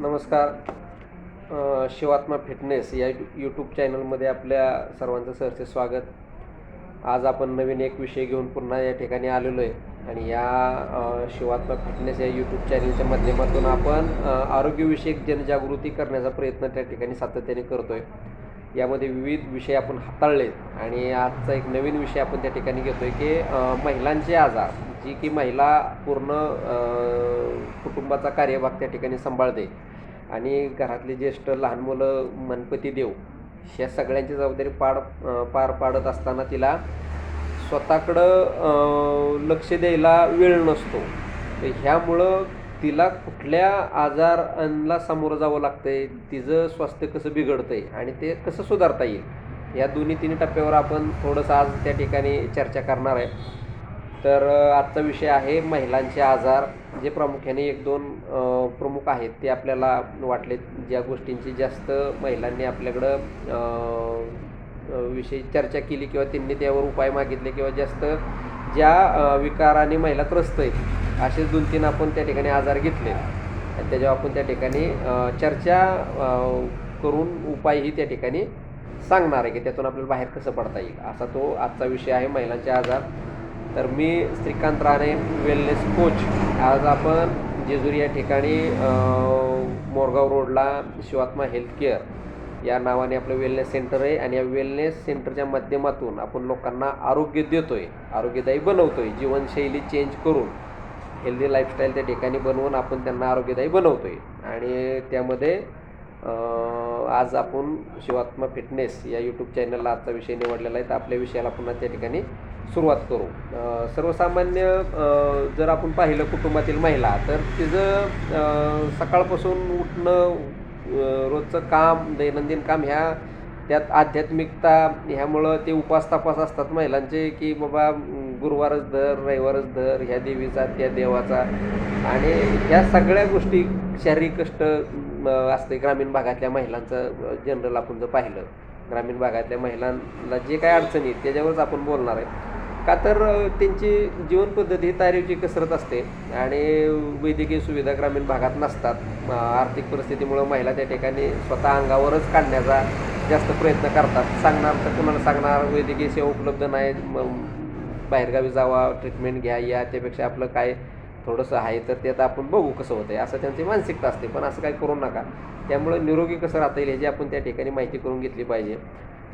नमस्कार. शिवात्मा फिटनेस या यूट्यूब चॅनलमध्ये आपल्या सर्वांचं सहर्ष स्वागत. आज आपण नवीन एक विषय घेऊन पुन्हा या ठिकाणी आलेलो आहे. आणि या शिवात्मा फिटनेस या यूट्यूब चॅनलच्या माध्यमातून आपण आरोग्यविषयक जनजागृती करण्याचा प्रयत्न त्या ठिकाणी सातत्याने करतो आहे यामध्ये विविध विषय आपण हाताळले आणि आजचा एक नवीन विषय आपण त्या ठिकाणी घेतो आहे की महिलांचे आजार जी की महिला पूर्ण कुटुंबाचा कार्यभाग त्या ठिकाणी सांभाळते. आणि घरातले ज्येष्ठ लहान मुलं मनपती देव ह्या सगळ्यांची जबाबदारी पाड पार पाडत असताना तिला स्वतःकडं लक्ष द्यायला वेळ नसतो. तर ह्यामुळं तिला कुठल्या आजारांना सामोरं जावं लागतंय तिचं स्वास्थ्य कसं बिघडतंय आणि ते कसं सुधारता येईल या दोन्ही तिन्ही टप्प्यावर आपण थोडंसं आज त्या ठिकाणी चर्चा करणार आहे. तर आजचा विषय आहे महिलांचे आजार जे प्रामुख्याने एक दोन प्रमुख आहेत ते आपल्याला वाटले ज्या गोष्टींची जास्त महिलांनी आपल्याकडं विषयी चर्चा केली किंवा त्यांनी त्यावर उपाय मागितले किंवा जास्त ज्या विकाराने महिला त्रस्त आहेत असे दोन तीन आपण त्या ठिकाणी आजार घेतले. आणि त्याच्यावर आपण त्या ठिकाणी चर्चा करून उपायही त्या ठिकाणी सांगणार आहे की त्यातून आपल्याला बाहेर कसं पडता येईल असा तो आजचा विषय आहे महिलांचे आजार. तर मी श्रीकांत राणे वेलनेस कोच आज आपण जेजुरी या ठिकाणी मोरगाव रोडला शिवात्मा हेल्थ केअर या नावाने आपलं वेलनेस सेंटर आहे आणि या वेलनेस सेंटरच्या माध्यमातून आपण लोकांना आरोग्य देतो आहे आरोग्यदायी बनवतो आहे जीवनशैली चेंज करून हेल्दी लाईफस्टाईल त्या ठिकाणी बनवून आपण त्यांना आरोग्यदायी बनवतो आहे आणि त्यामध्ये आज आपण शिवात्मा फिटनेस या यूट्यूब चॅनलला आजचा विषय निवडलेला आहे. तर आपल्या विषयाला पुन्हा त्या ठिकाणी सुरुवात करू. सर्वसामान्य जर आपण पाहिलं कुटुंबातील महिला तर तिचं सकाळपासून उठणं रोजचं काम दैनंदिन काम ह्या त्यात आध्यात्मिकता ह्यामुळं ते उपास तपास असतात महिलांचे की बाबा गुरुवारच धर रविवारच धर ह्या देवीचा त्या देवाचा. आणि ह्या सगळ्या गोष्टी शारीरिक कष्ट असते ग्रामीण भागातल्या महिलांचं जनरल आपण जर पाहिलं ग्रामीण भागातल्या महिलांना जे काय अडचणी आहेत त्याच्यावरच आपण बोलणार आहे. का तर त्यांची जीवनपद्धती ही तारीवची कसरत असते. आणि वैद्यकीय सुविधा ग्रामीण भागात नसतात. आर्थिक परिस्थितीमुळं महिला त्या ठिकाणी स्वतः अंगावरच काढण्याचा जास्त प्रयत्न करतात. सांगणार तर कुणाला सांगणार वैद्यकीय सेवा उपलब्ध नाही मग बाहेरगावी जावा ट्रीटमेंट घ्या या त्यापेक्षा आपलं काय थोडंसं आहे तर ते आता आपण बघू कसं होतं आहे असं त्यांची मानसिकता असते. पण असं काही करू नका. त्यामुळे निरोगी कसं राहता येईल ह्याची आपण त्या ठिकाणी माहिती करून घेतली पाहिजे.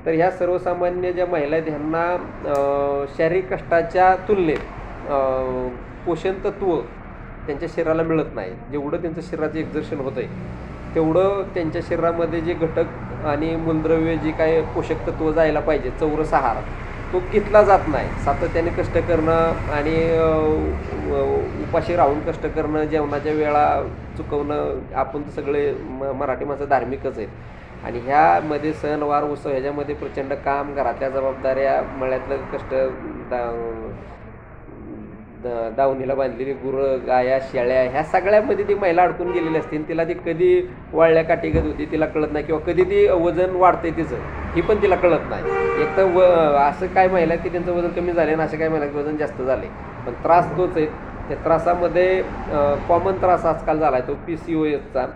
तर ह्या सर्वसामान्य ज्या महिला आहेत ह्यांना शारीरिक कष्टाच्या तुलनेत पोषण तत्व त्यांच्या शरीराला मिळत नाही. जेवढं त्यांचं शरीराचं एक्झर्शन होतं आहे तेवढं त्यांच्या शरीरामध्ये जे घटक आणि मूलद्रव्य जे काय पोषक तत्व जायला पाहिजे चौरस आहार तो घेतला जात नाही. सातत्याने कष्ट करणं आणि उपाशी राहून कष्ट करणं जेवणाच्या वेळा चुकवणं आपण तर सगळे म मराठी माणसं धार्मिकच आहेत. आणि ह्यामध्ये सणवार उत्सव ह्याच्यामध्ये प्रचंड काम घरातल्या जबाबदाऱ्या मळ्यातलं कष्ट दा द- दावणीला बांधलेली गुरं गाया शेळ्या ह्या सगळ्यामध्ये ती महिला अडकून गेलेली असते आणि तिला ती कधी वाळल्या काठीगत होती तिला कळत नाही किंवा कधी ती वजन वाढते तिचं ही पण तिला कळत नाही. एक तर व असं काय महिला की त्यांचं वजन कमी झाले आणि असं काय महिला की वजन जास्त झाले पण त्रास तोच आहे. त्या त्रासामध्ये कॉमन त्रास आजकाल झाला आहे तो पी सी ओ एसचा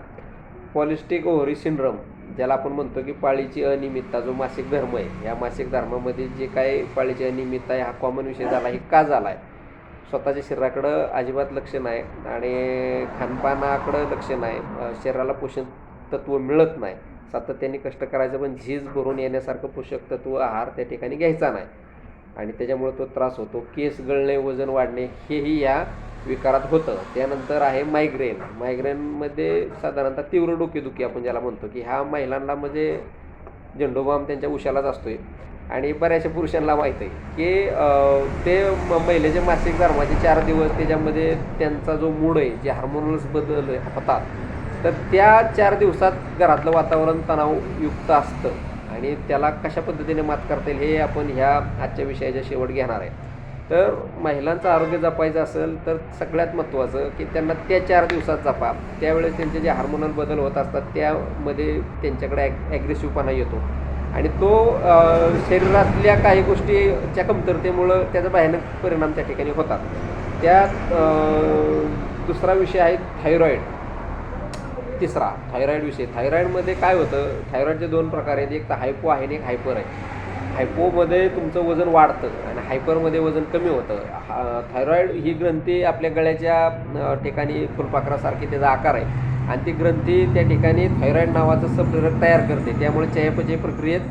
पॉलिस्टिक ओव्हरी सिंड्रम ज्याला आपण म्हणतो की पाळीची अनियमितता जो मासिक धर्म आहे या मासिक धर्मामध्ये जे काय पाळीची अनियमितता आहे हा कॉमन विषय झाला हे का झाला आहे स्वतःच्या शरीराकडं अजिबात लक्ष नाही आणि खानपानाकडं लक्ष नाही. शरीराला पोषण तत्व मिळत नाही. सातत्याने कष्ट करायचं पण झीज भरून येण्यासारखं पोषक तत्व आहार त्या ठिकाणी घ्यायचा नाही. आणि त्याच्यामुळे तो त्रास होतो. केस गळणे वजन वाढणे हेही या विकारात होतं. त्यानंतर आहे मायग्रेन मायग्रेनमध्ये साधारणतः तीव्र डोकेदुखी आपण ज्याला म्हणतो की ह्या महिलांना म्हणजे झेंडोबाम त्यांच्या उशालाच असतोय. आणि बऱ्याचशा पुरुषांना माहीत आहे की ते म- महिलेचे मासिक धर्माचे चार दिवस त्याच्यामध्ये त्यांचा जो मूड आहे जे हार्मोनल्स बदल होतात तर त्या चार दिवसात घरातलं वातावरण तणावयुक्त असतं. आणि त्याला कशा पद्धतीने मात करता येईल हे आपण ह्या आजच्या विषयाच्या शेवट घेणार आहे. तर महिलांचं आरोग्य जपायचं असेल तर सगळ्यात महत्त्वाचं की त्यांना त्या चार दिवसात जपा. त्यावेळेस त्यांचे जे हार्मोनल बदल होत असतात त्यामध्ये त्यांच्याकडे ॲग ॲग्रेसिव्हपणा येतो. आणि तो शरीरातल्या काही गोष्टीच्या कमतरतेमुळं त्याचा भयानक परिणाम त्या ठिकाणी होतात. त्यात दुसरा विषय आहे थायरॉईड. तिसरा थायरॉईड विषय. थायरॉईडमध्ये काय होतं? थायरॉईडचे दोन प्रकार आहेत. एक तर हायपो आहे आणि एक हायपर आहे. हायपोमध्ये तुमचं वजन वाढतं आणि हायपरमध्ये वजन कमी होतं. हा थायरॉईड ही ग्रंथी आपल्या गळ्याच्या ठिकाणी फुलपाखरासारखी त्याचा आकार आहे. आणि ती ग्रंथी त्या ठिकाणी थायरॉईड नावाचं सबद्रक तयार करते. त्यामुळे चयापचय प्रक्रियेत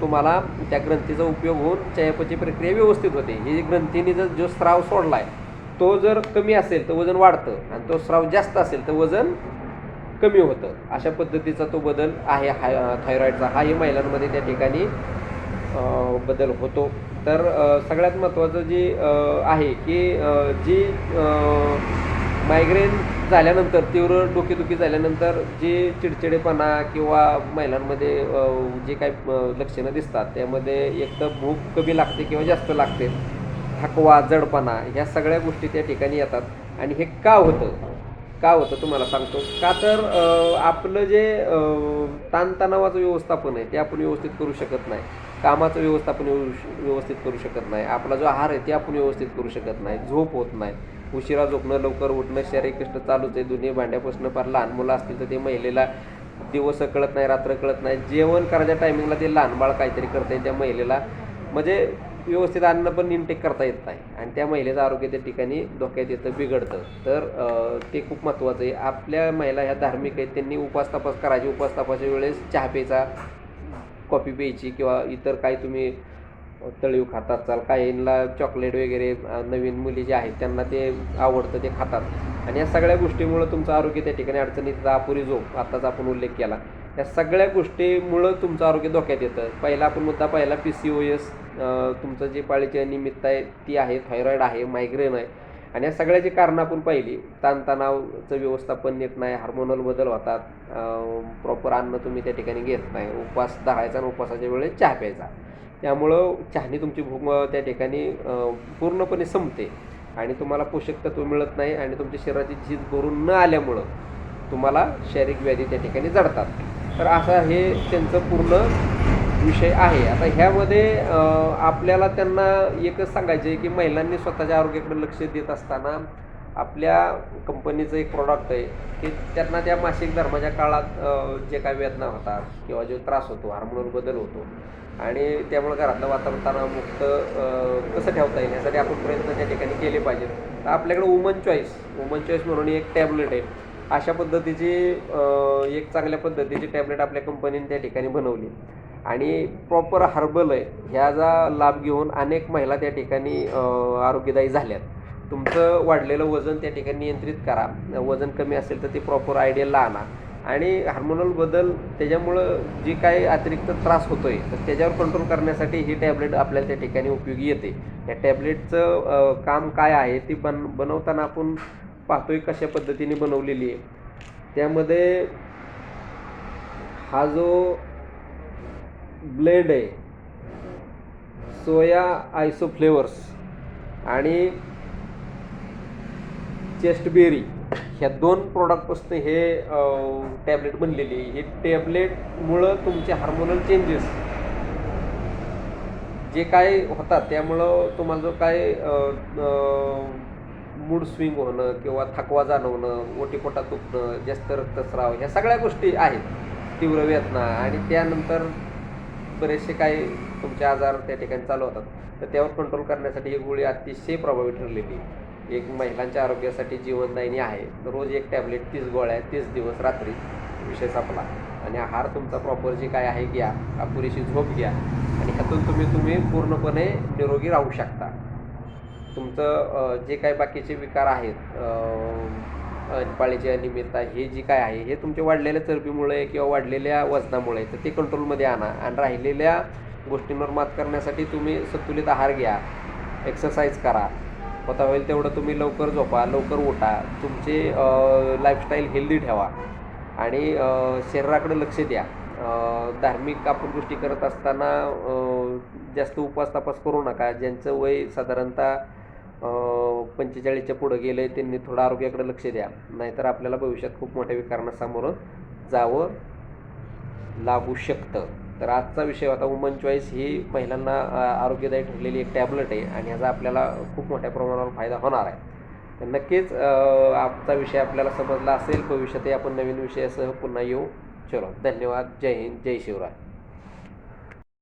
तुम्हाला त्या ग्रंथीचा उपयोग होऊन चयापचय प्रक्रिया व्यवस्थित होते. ही ग्रंथीने जर जो स्राव सोडला आहे तो जर कमी असेल तर वजन वाढतं. आणि तो स्राव जास्त असेल तर वजन कमी होतं. अशा पद्धतीचा तो बदल आहे. हाय थायरॉईडचा हाही महिलांमध्ये त्या ठिकाणी बदल होतो. तर सगळ्यात महत्त्वाचं जी आहे की जी मायग्रेन झाल्यानंतर तीव्र डोकेदुखी झाल्यानंतर जे चिडचिडेपणा किंवा महिलांमध्ये जे काही लक्षणं दिसतात त्यामध्ये एक तर भूक कमी लागते किंवा जास्त लागते थकवा जडपणा ह्या सगळ्या गोष्टी त्या ठिकाणी येतात. आणि हे का होतं? का होतं तुम्हाला सांगतो? का तर आपलं जे ताणतणावाचं व्यवस्थापन आहे ते आपण व्यवस्थित करू शकत नाही. कामाचं व्यवस्थापन व्यवस्थित करू शकत नाही. आपला जो आहार आहे ते आपण व्यवस्थित करू शकत नाही. झोप होत नाही. उशिरा झोपणं लवकर उठणं शारीरिक कष्ट चालूच आहे. दोन्ही भांड्यापासून फार लहान मुलं असतील तर ते महिलेला दिवस कळत नाही रात्र कळत नाही. जेवण करायच्या टायमिंगला ते लहान बाळ काहीतरी करते त्या महिलेला म्हणजे व्यवस्थित अन्न पण इनटेक करता येत नाही. आणि त्या महिलेचं आरोग्य त्या ठिकाणी धोक्यात येतं बिघडतं. तर ते खूप महत्त्वाचं आहे. आपल्या महिला ह्या धार्मिक आहेत. त्यांनी उपास तपास करायची. उपास तपासच्या वेळेस चहा प्यायचा. कॉफी प्यायची किंवा इतर काही तुम्ही तळीव खातात चाल काहींना चॉकलेट वगैरे नवीन मुली जे आहेत त्यांना ते आवडतं ते खातात. आणि या सगळ्या गोष्टीमुळं तुमचं आरोग्य त्या ठिकाणी अडचणीत अपुरी झोप आत्ताच आपण उल्लेख केला. या सगळ्या गोष्टीमुळं तुमचं आरोग्य धोक्यात येतं. पहिला आपण मुद्दा पहिला पी सी ओ एस तुमचं जे पाळीची निमित्त आहे ती आहे थायरॉईड आहे मायग्रेन आहे. आणि या सगळ्याची कारणं आपण पाहिली ताणतणावचं व्यवस्थापन येत नाही हार्मोनल बदल होतात प्रॉपर अन्न तुम्ही त्या ठिकाणी घेत नाही उपवास धरायचा आणि उपवासाच्या वेळेस चहा प्यायचा. त्यामुळं चहाने तुमची भूक त्या ठिकाणी पूर्णपणे संपते आणि तुम्हाला पोषक तत्व मिळत नाही आणि तुमच्या शरीराची झीज भरून न आल्यामुळं तुम्हाला शारीरिक व्याधी त्या ठिकाणी जडतात. तर असा हे त्यांचं पूर्ण विषय आहे. आता ह्यामध्ये आपल्याला त्यांना एकच सांगायचं आहे की महिलांनी स्वतःच्या आरोग्याकडे लक्ष देत असताना आपल्या कंपनीचं एक प्रॉडक्ट आहे की त्यांना त्या मासिक धर्माच्या काळात जे काही वेदना होतात किंवा जो त्रास होतो हार्मोनल बदल होतो आणि त्यामुळे घरातलं वातावरण तणावमुक्त कसं ठेवता येईल यासाठी आपण प्रयत्न त्या ठिकाणी केले पाहिजेत. तर आपल्याकडे वुमन चॉईस वुमन चॉईस म्हणून एक टॅबलेट आहे. अशा पद्धतीची एक चांगल्या पद्धतीची टॅबलेट आपल्या कंपनीने त्या ठिकाणी बनवली. आणि प्रॉपर हर्बल आहे. ह्याचा लाभ घेऊन अनेक महिला त्या ठिकाणी आरोग्यदायी झाल्यात. तुमचं वाढलेलं वजन त्या ठिकाणी नियंत्रित करा. वजन कमी असेल तर ते प्रॉपर आयडियाला आणा. आणि हार्मोनल बदल त्याच्यामुळं जी काही अतिरिक्त त्रास होतो आहे तर त्याच्यावर कंट्रोल करण्यासाठी ही टॅबलेट आपल्याला त्या ठिकाणी उपयोगी येते. या टॅबलेटचं काम काय आहे ती बन बनवताना आपण पाहतोय कशा पद्धतीने बनवलेली आहे. त्यामध्ये हा जो ब्लेंड आहे सोया आयसो फ्लेवर्स आणि चेस्टबेरी ह्या दोन प्रोडक्टपासून हे टॅबलेट बनलेली हे टॅबलेटमुळं तुमचे हार्मोनल चेंजेस जे काय होतात त्यामुळं तुम्हाला जो काय मूड स्विंग होणं किंवा थकवा जाणवणं ओटीपोटात दुखणं जास्त रक्तस्राव ह्या सगळ्या गोष्टी आहेत. तीव्र वेदना आणि त्यानंतर बरेचसे काही तुमचे आजार त्या ठिकाणी चालू होतात. तर त्यावर कंट्रोल करण्यासाठी ही गोळी अतिशय प्रभावी ठरलेली एक महिलांच्या आरोग्यासाठी जीवनदायिनी आहे. रोज एक टॅबलेट तीस गोळ्या तीस दिवस रात्री विषय संपला. आणि आहार तुमचा प्रॉपर जे काय आहे घ्या. पुरेशी झोप घ्या. आणि ह्यातून तुम्ही तुम्ही पूर्णपणे निरोगी राहू शकता. तुमचं जे काही बाकीचे विकार आहेत पाळीच्या पाळीचे हे जी काय आहे हे तुमच्या वाढलेल्या चरबीमुळे किंवा वाढलेल्या वजनामुळे तर ते कंट्रोलमध्ये आणा. आणि राहिलेल्या गोष्टींवर मात करण्यासाठी तुम्ही संतुलित आहार घ्या. एक्सरसाइज करा. होता होईल तेवढं तुम्ही लवकर झोपा लवकर उठा. तुमचे लाईफस्टाईल हेल्दी ठेवा. आणि शरीराकडे लक्ष द्या. धार्मिक आपण गोष्टी करत असताना जास्त उपवास तपास करू नका. ज्यांचं वय साधारणतः पंचेचाळीसच्या पुढं गेलं आहे त्यांनी थोडं आरोग्याकडे लक्ष द्या. नाहीतर आपल्याला भविष्यात खूप मोठ्या विकारांना सामोरं जावं लागू शकतं. तर आजचा विषय होता वुमन चॉईस ही महिलांना आरोग्यदायी ठरलेली एक टॅबलेट आहे आणि ह्याचा आपल्याला खूप मोठ्या प्रमाणावर फायदा होणार आहे. तर नक्कीच आजचा विषय आपल्याला समजला असेल. भविष्यातही आपण नवीन विषयासह पुन्हा येऊ. चलो धन्यवाद. जय हिंद. जय शिवराय.